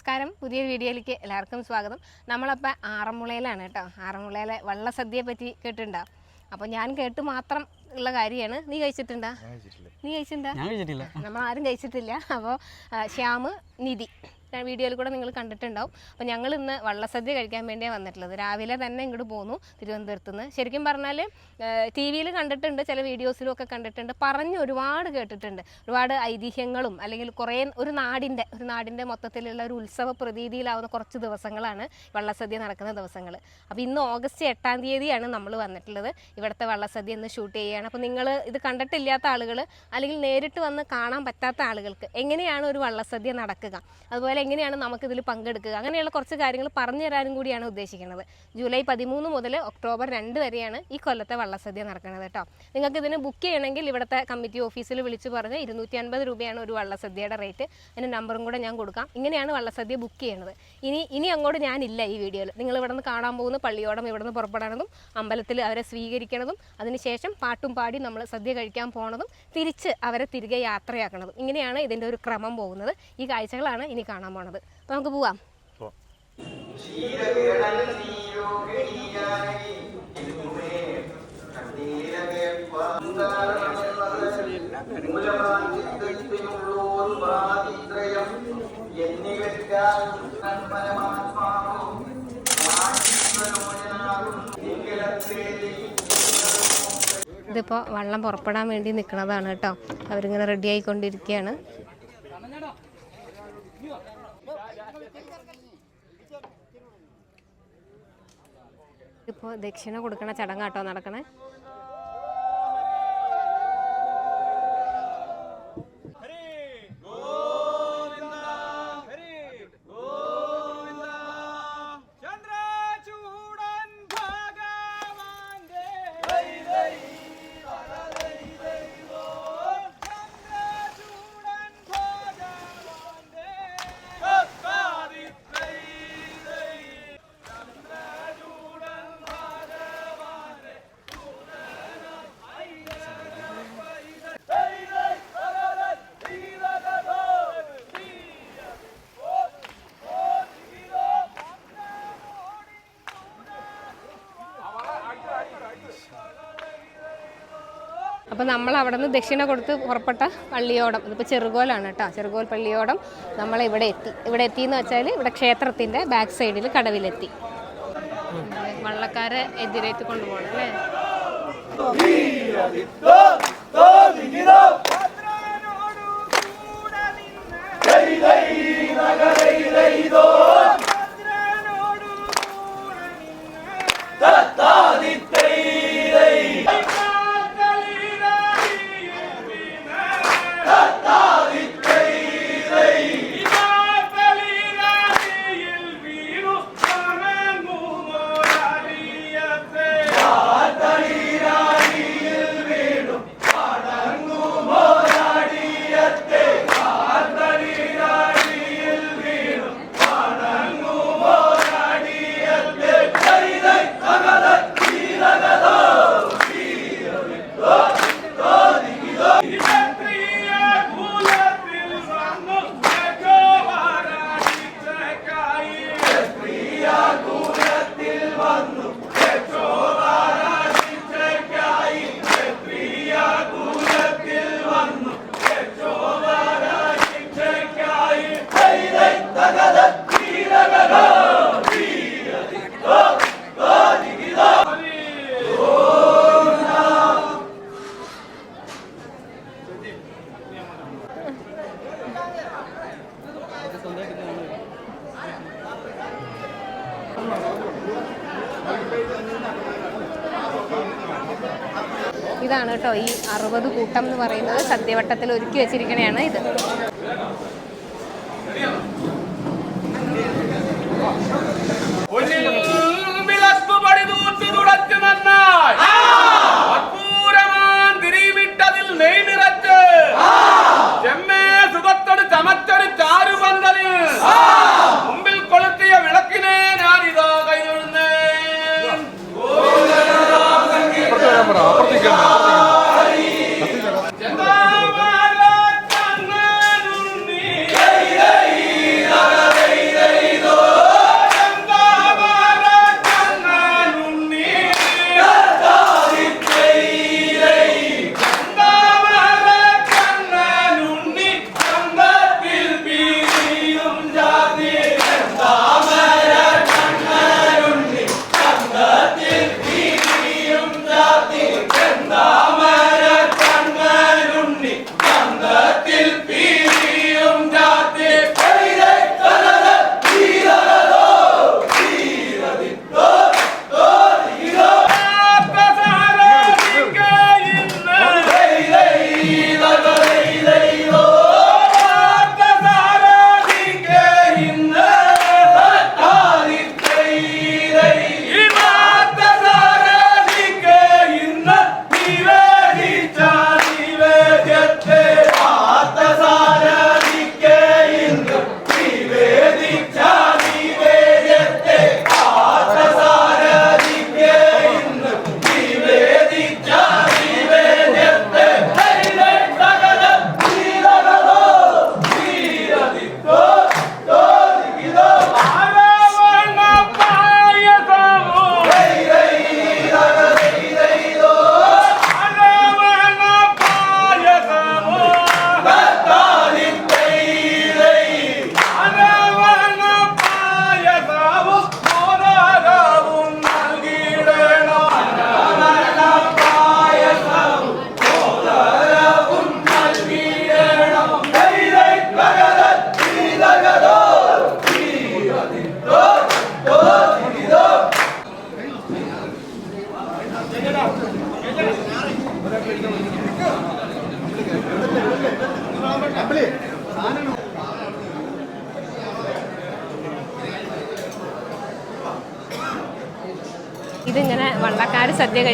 നമസ്കാരം. പുതിയൊരു വീഡിയോയിലേക്ക് എല്ലാവർക്കും സ്വാഗതം. നമ്മളപ്പോൾ ആറന്മുളയിലാണ് കേട്ടോ. ആറന്മുളയിലെ വള്ളസദ്യയെ പറ്റി കേട്ടിട്ടുണ്ടോ? അപ്പോൾ ഞാൻ കേട്ട് മാത്രം ഉള്ള കാര്യമാണ്. നീ കഴിച്ചിട്ടുണ്ടോ? നീ കഴിച്ചിട്ടുണ്ടോ? നമ്മൾ ആരും കഴിച്ചിട്ടില്ല. അപ്പോൾ ശ്യാമ് നിധി. വീഡിയോയിൽ കൂടെ നിങ്ങൾ കണ്ടിട്ടുണ്ടാവും. അപ്പോൾ ഞങ്ങൾ ഇന്ന് വള്ളസദ്യ കഴിക്കാൻ വേണ്ടിയാണ് വന്നിട്ടുള്ളത്. രാവിലെ തന്നെ ഇങ്ങോട്ട് പോന്നു തിരുവനന്തപുരത്ത് നിന്ന് ശരിക്കും പറഞ്ഞാൽ ടി വിയിൽ കണ്ടിട്ടുണ്ട് ചില വീഡിയോസിലും ഒക്കെ കണ്ടിട്ടുണ്ട്. പറഞ്ഞ് ഒരുപാട് കേട്ടിട്ടുണ്ട്. ഒരുപാട് ഐതിഹ്യങ്ങളും അല്ലെങ്കിൽ കുറേ ഒരു നാടിന്റെ ഒരു നാടിന്റെ മൊത്തത്തിലുള്ള ഒരു ഉത്സവ പ്രതീതിയിലാവുന്ന കുറച്ച് ദിവസങ്ങളാണ് വള്ളസദ്യ നടക്കുന്ന ദിവസങ്ങൾ അപ്പോൾ ഇന്ന് ഓഗസ്റ്റ് എട്ടാം തീയതിയാണ് നമ്മൾ വന്നിട്ടുള്ളത്. ഇവിടുത്തെ വള്ളസദ്യ ഇന്ന് ഷൂട്ട് ചെയ്യുകയാണ്. അപ്പോൾ നിങ്ങൾ ഇത് കണ്ടിട്ടില്ലാത്ത ആളുകൾ അല്ലെങ്കിൽ നേരിട്ട് വന്ന് കാണാൻ പറ്റാത്ത ആളുകൾക്ക് എങ്ങനെയാണ് ഒരു വള്ളസദ്യ നടക്കുക? അതുപോലെ എങ്ങനെയാണ് നമുക്ക് നമുക്കിതിൽ പങ്കെടുക്കുക? അങ്ങനെയുള്ള കുറച്ച് കാര്യങ്ങൾ പറഞ്ഞു തരാനും കൂടിയാണ് ഉദ്ദേശിക്കുന്നത്. ജൂലൈ പതിമൂന്ന് മുതൽ ഒക്ടോബർ രണ്ട് വരെയാണ് ഈ കൊല്ലത്തെ വള്ളസദ്യ നടക്കുന്നത് കേട്ടോ. നിങ്ങൾക്ക് ഇതിന് ബുക്ക് ചെയ്യണമെങ്കിൽ ഇവിടുത്തെ കമ്മിറ്റി ഓഫീസിൽ വിളിച്ച് പറഞ്ഞ് ഇരുന്നൂറ്റി അൻപത് രൂപയാണ് ഒരു വള്ളസദ്യയുടെ റേറ്റ് അതിന്റെ നമ്പറും കൂടെ ഞാൻ കൊടുക്കാം. ഇങ്ങനെയാണ് വള്ളസദ്യ ബുക്ക് ചെയ്യുന്നത്. ഇനി ഇനി അങ്ങോട്ട് ഞാനില്ല ഈ വീഡിയോയിൽ നിങ്ങൾ ഇവിടെ നിന്ന് കാണാൻ പോകുന്ന പള്ളിയോടം ഇവിടെ നിന്ന് പുറപ്പെടണതും അമ്പലത്തിൽ അവരെ സ്വീകരിക്കണതും അതിനുശേഷം പാട്ടും പാടി നമ്മൾ സദ്യ കഴിക്കാൻ പോണതും തിരിച്ച് അവരെ തിരികെ യാത്രയാക്കണതും. ഇങ്ങനെയാണ് ഇതിന്റെ ഒരു ക്രമം പോകുന്നത്. ഈ കാഴ്ചകളാണ് ഇനി കാണാൻ പോണത് അപ്പോൾ നമുക്ക് പോവാം. ഇതിപ്പോൾ വെള്ളം പുറപ്പെടാൻ വേണ്ടി നിൽക്കുന്നതാണ് കേട്ടോ. അവരിങ്ങനെ റെഡി ആയിക്കൊണ്ടിരിക്കുകയാണ് ഇപ്പോൾ ദക്ഷിണ കൊടുക്കണ ചടങ്ങാട്ടോ നടക്കണേ. അപ്പോൾ നമ്മൾ അവിടെ നിന്ന് ദക്ഷിണ കൊടുത്ത് പുറപ്പെട്ട പള്ളിയോടം ഇതിപ്പോൾ ചെറുകോലാണ് കേട്ടോ ചെറുകോൽ പള്ളിയോടം നമ്മൾ ഇവിടെ എത്തി. ഇവിടെ എത്തി എന്ന് വെച്ചാൽ ഇവിടെ ക്ഷേത്രത്തിന്റെ ബാക്ക് സൈഡിൽ കടവിലെത്തി. വള്ളക്കാരെ എതിരേറ്റ് കൊണ്ടുപോകണം അല്ലേ? കൂട്ടം എന്ന് പറയുന്നത് സദ്യവട്ടത്തിൽ ഒരുക്കി വെച്ചിരിക്കണയാണ് ഇത്.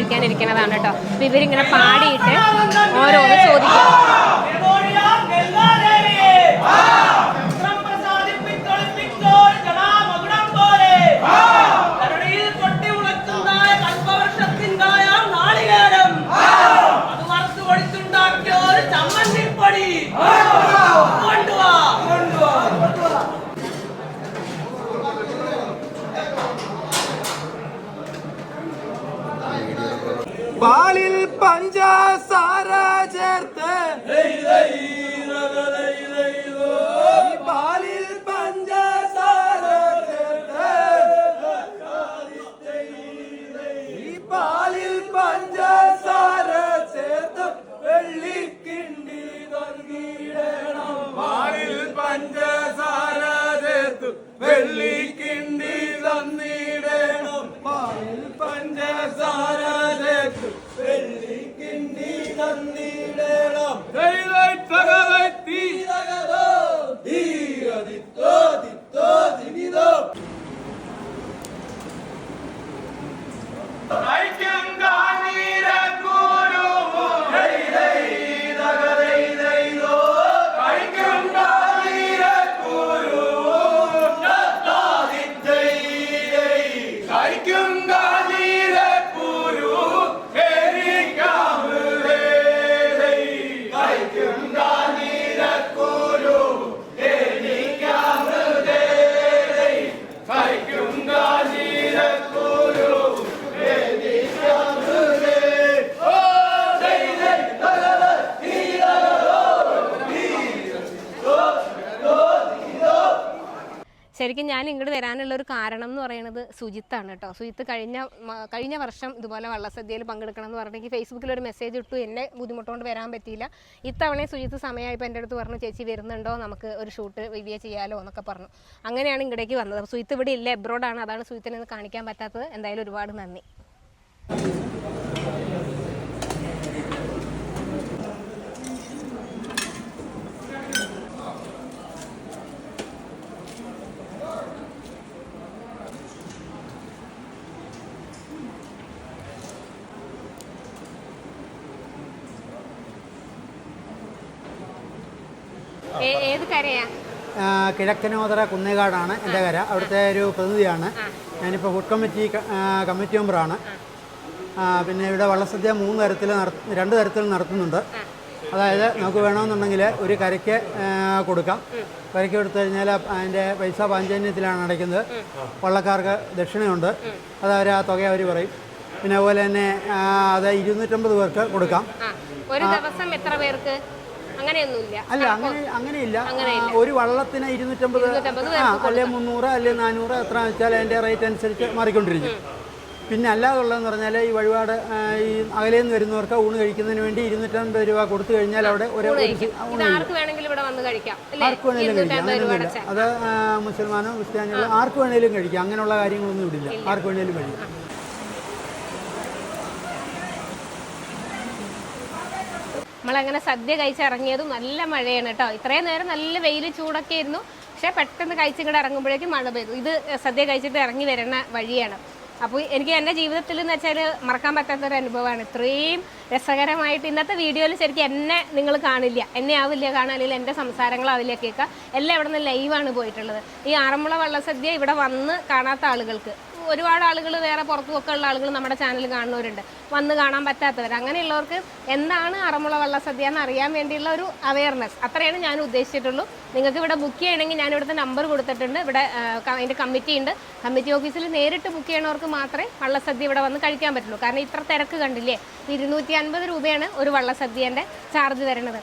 സദ്യ കഴിക്കാനിരിക്കുന്നതാണ് കേട്ടോ. അപ്പൊ ഇവരിങ്ങനെ പാടിയിട്ട് ഓരോന്ന് ഇങ്ങോട്ട് വരാനുള്ള ഒരു കാരണം എന്ന് പറയുന്നത് സുജിത്താണ് കേട്ടോ. സുജിത്ത് കഴിഞ്ഞ കഴിഞ്ഞ വർഷം ഇതുപോലെ വള്ളസദ്യയിൽ പങ്കെടുക്കണം എന്ന് പറഞ്ഞിട്ട് ഫേസ്ബുക്കിൽ ഒരു മെസ്സേജ് ഇട്ടു. എന്നെ ബുദ്ധിമുട്ടുകൊണ്ട് വരാൻ പറ്റിയില്ല. ഇത്തവണ സുജിത്ത് സമയമായപ്പോൾ എന്റെ അടുത്ത് പറഞ്ഞു ചേച്ചി വരുന്നുണ്ടോ? നമുക്ക് ഒരു ഷൂട്ട് വിവിയ ചെയ്യാലോ? എന്നൊക്കെ പറഞ്ഞു. അങ്ങനെയാണ് ഇങ്ങടേക്ക് വന്നത്. സുജിത്ത് ഇവിടെ ഇല്ല എബ്രോഡാണ് അതാണ് സുജിത്തിനെ കാണിക്കാൻ പറ്റാത്തത്. എന്തായാലും ഒരുപാട് നന്ദി. കിഴക്കനോതറ കുന്നേകാടാണ് എന്റെ കര. അവിടുത്തെ ഒരു പ്രതിനിധിയാണ്. ഞാനിപ്പോൾ ഫുഡ് കമ്മിറ്റി കമ്മിറ്റി മെമ്പറാണ് പിന്നെ ഇവിടെ വള്ളസദ്യ മൂന്ന് തരത്തിൽ രണ്ട് തരത്തിൽ നടത്തുന്നുണ്ട്. അതായത് നമുക്ക് വേണമെന്നുണ്ടെങ്കിൽ ഒരു കരയ്ക്ക് കൊടുക്കാം. കരയ്ക്ക് കൊടുത്തു കഴിഞ്ഞാൽ അതിന്റെ പൈസ പാഞ്ചന്യത്തിലാണ് അടയ്ക്കുന്നത്. വള്ളക്കാർക്ക് ദക്ഷിണയുണ്ട്. അത് അവർ ആ തുക അവർ പറയും. പിന്നെ അതുപോലെ തന്നെ അത് ഇരുന്നൂറ്റമ്പത് പേർക്ക് കൊടുക്കാം. ഒരു ദിവസം എത്ര പേർക്ക്? അങ്ങനെയൊന്നുമില്ല. അല്ല അങ്ങനെ അങ്ങനെയില്ല. ഒരു വള്ളത്തിന് ഇരുന്നൂറ്റമ്പത് ആ അല്ലെ മുന്നൂറ് അല്ലെ നാനൂറ് എത്ര വെച്ചാൽ അതിന്റെ റേറ്റ് അനുസരിച്ച് മാറിക്കൊണ്ടിരിക്കും. പിന്നെ അല്ലാതുള്ളതെന്ന് പറഞ്ഞാൽ ഈ വഴിപാട് ഈ അകലെ നിന്ന് വരുന്നവർക്ക് ഊണ് കഴിക്കുന്നതിന് വേണ്ടി ഇരുന്നൂറ്റമ്പത് രൂപ കൊടുത്തു കഴിഞ്ഞാൽ അവിടെ ഒരു ആർക്ക് വേണമെങ്കിലും കഴിക്കാം അത് മുസൽമാനോ ക്രിസ്ത്യാനികളോ ആർക്ക് വേണേലും കഴിക്കാം. അങ്ങനെയുള്ള കാര്യങ്ങളൊന്നും ഇവിടില്ല ആർക്ക് വേണേലും കഴിക്കാം. നമ്മളങ്ങനെ സദ്യ കഴിച്ചിറങ്ങിയതും നല്ല മഴയാണ് കേട്ടോ. ഇത്രയും നേരം നല്ല വെയിൽ ചൂടൊക്കെ ആയിരുന്നു. പക്ഷേ പെട്ടെന്ന് കഴിച്ചിങ്ങോട്ട് ഇറങ്ങുമ്പോഴേക്കും മഴ പെയ്തു. ഇത് സദ്യ കഴിച്ചിട്ട് ഇറങ്ങി വരുന്ന വഴിയാണ്. അപ്പോൾ എനിക്ക് എന്റെ ജീവിതത്തിൽ എന്ന് വെച്ചാൽ മറക്കാൻ പറ്റാത്തൊരു അനുഭവമാണ്. ഇത്രയും രസകരമായിട്ട് ഇന്നത്തെ വീഡിയോയിൽ ശരിക്കും എന്നെ നിങ്ങൾ കാണില്ല. എന്നെ ആവില്ല കാണാൻ അല്ലെങ്കിൽ എന്റെ സംസാരങ്ങളാവില്ല കേൾക്കുക. എല്ലാം ഇവിടെ നിന്ന് ലൈവാണ് പോയിട്ടുള്ളത്. ഈ ആറന്മുള വള്ളസദ്യ ഇവിടെ വന്ന് കാണാത്ത ആളുകൾക്ക്. ഒരുപാട് ആളുകൾ വേറെ പുറത്തുമൊക്കെ ഉള്ള ആളുകൾ നമ്മുടെ ചാനൽ കാണുന്നവരുണ്ട്. വന്ന് കാണാൻ പറ്റാത്തവർ അങ്ങനെയുള്ളവർക്ക് എന്താണ് അറമുള വള്ളസദ്യ എന്ന് അറിയാൻ വേണ്ടിയുള്ള ഒരു അവയർനെസ് അത്രയാണ് ഞാൻ ഉദ്ദേശിച്ചിട്ടുള്ളൂ. നിങ്ങൾക്ക് ഇവിടെ ബുക്ക് ചെയ്യണമെങ്കിൽ ഞാൻ ഇവിടുത്തെ നമ്പർ കൊടുത്തിട്ടുണ്ട്. ഇവിടെ അതിന്റെ കമ്മിറ്റി ഉണ്ട്. കമ്മിറ്റി ഓഫീസിൽ നേരിട്ട് ബുക്ക് ചെയ്യണവർക്ക് മാത്രമേ വള്ളസദ്യ ഇവിടെ വന്ന് കഴിക്കാൻ പറ്റുള്ളൂ. കാരണം ഇത്ര തിരക്ക് കണ്ടില്ലേ? ഇരുന്നൂറ്റി അൻപത് രൂപയാണ് ഒരു വള്ളസദ്യേന്റെ ചാർജ് വരുന്നത്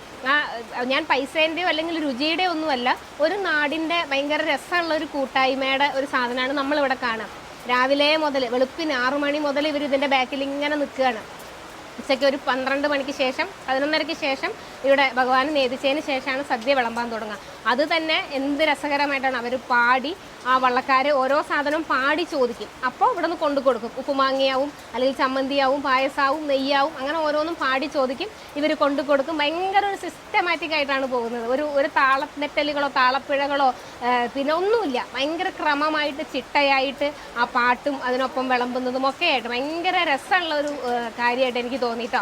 ഞാൻ പൈസേന്റെയോ അല്ലെങ്കിൽ രുചിയുടെയോ ഒന്നുമല്ല ഒരു നാടിന്റെ ഭയങ്കര രസമുള്ള ഒരു കൂട്ടായ്മയുടെ ഒരു സാധനമാണ് നമ്മളിവിടെ കാണാം രാവിലെ മുതൽ വെളുപ്പിന് ആറു മണി മുതൽ ഇവർ ഇതിന്റെ ബാക്കിൽ ഇങ്ങനെ നിൽക്കുകയാണ്. ഉച്ചയ്ക്ക് ഒരു പന്ത്രണ്ട് മണിക്ക് ശേഷം പതിനൊന്നരയ്ക്ക് ശേഷം ഇവിടെ ഭഗവാന് നേതിച്ചതിന് ശേഷമാണ് സദ്യ വിളമ്പാൻ തുടങ്ങുക. അത് തന്നെ എന്ത് രസകരമായിട്ടാണ് അവർ പാടി ആ വള്ളക്കാർ ഓരോ സാധനവും പാടി ചോദിക്കും. അപ്പോൾ ഇവിടെ നിന്ന് കൊണ്ടു കൊടുക്കും. ഉപ്പുമാങ്ങിയാവും അല്ലെങ്കിൽ ചമ്മന്തിയാവും പായസാവും നെയ്യാവും അങ്ങനെ ഓരോന്നും പാടി ചോദിക്കും. ഇവർ കൊണ്ടു കൊടുക്കും. ഭയങ്കര ഒരു സിസ്റ്റമാറ്റിക് ആയിട്ടാണ് പോകുന്നത്. ഒരു ഒരു താളനെറ്റലുകളോ താളപ്പിഴകളോ പിന്നെ ഒന്നുമില്ല. ഭയങ്കര ക്രമമായിട്ട് ചിട്ടയായിട്ട് ആ പാട്ടും അതിനൊപ്പം വിളമ്പുന്നതും ഒക്കെ ആയിട്ട് ഭയങ്കര രസമുള്ള ഒരു കാര്യമായിട്ട് എനിക്ക് തോന്നിയിട്ടോ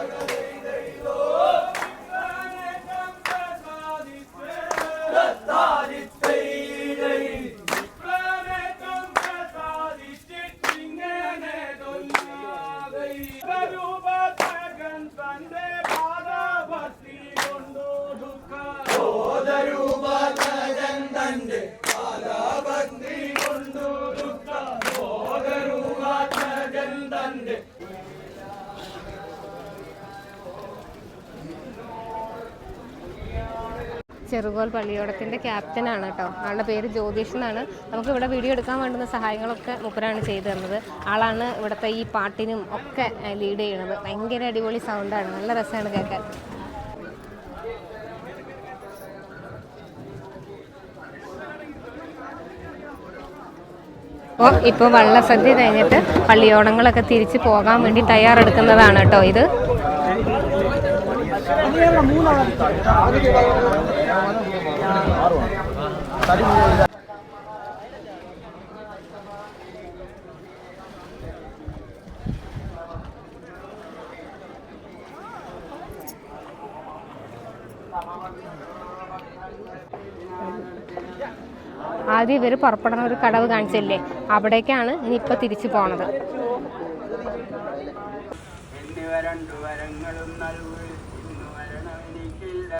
Chicago. ചെറുകോൽ പള്ളിയോടത്തിന്റെ ക്യാപ്റ്റനാണ് കേട്ടോ. ആളുടെ പേര് ജ്യോതിഷ് എന്നാണ്. നമുക്ക് ഇവിടെ വീഡിയോ എടുക്കാൻ വേണ്ടുന്ന സഹായങ്ങളൊക്കെ മുപ്പരാണ് ചെയ്തു തന്നത്. ആളാണ് ഇവിടുത്തെ ഈ പാട്ടിനും ഒക്കെ ലീഡ് ചെയ്യണത് ഭയങ്കര അടിപൊളി സൗണ്ടാണ് നല്ല രസമാണ് കേൾക്കാൻ. അപ്പോൾ ഇപ്പോൾ വള്ളസദ്യ കഴിഞ്ഞിട്ട് പള്ളിയോടങ്ങളൊക്കെ തിരിച്ച് പോകാൻ വേണ്ടി തയ്യാറെടുക്കുന്നതാണ് കേട്ടോ ഇത്. ആദ്യം ഇവർ പുറപ്പെടുന്ന ഒരു കടവ് കാണിച്ചില്ലേ? അവിടേക്കാണ് ഇനി ഇപ്പൊ തിരിച്ചു പോണത്.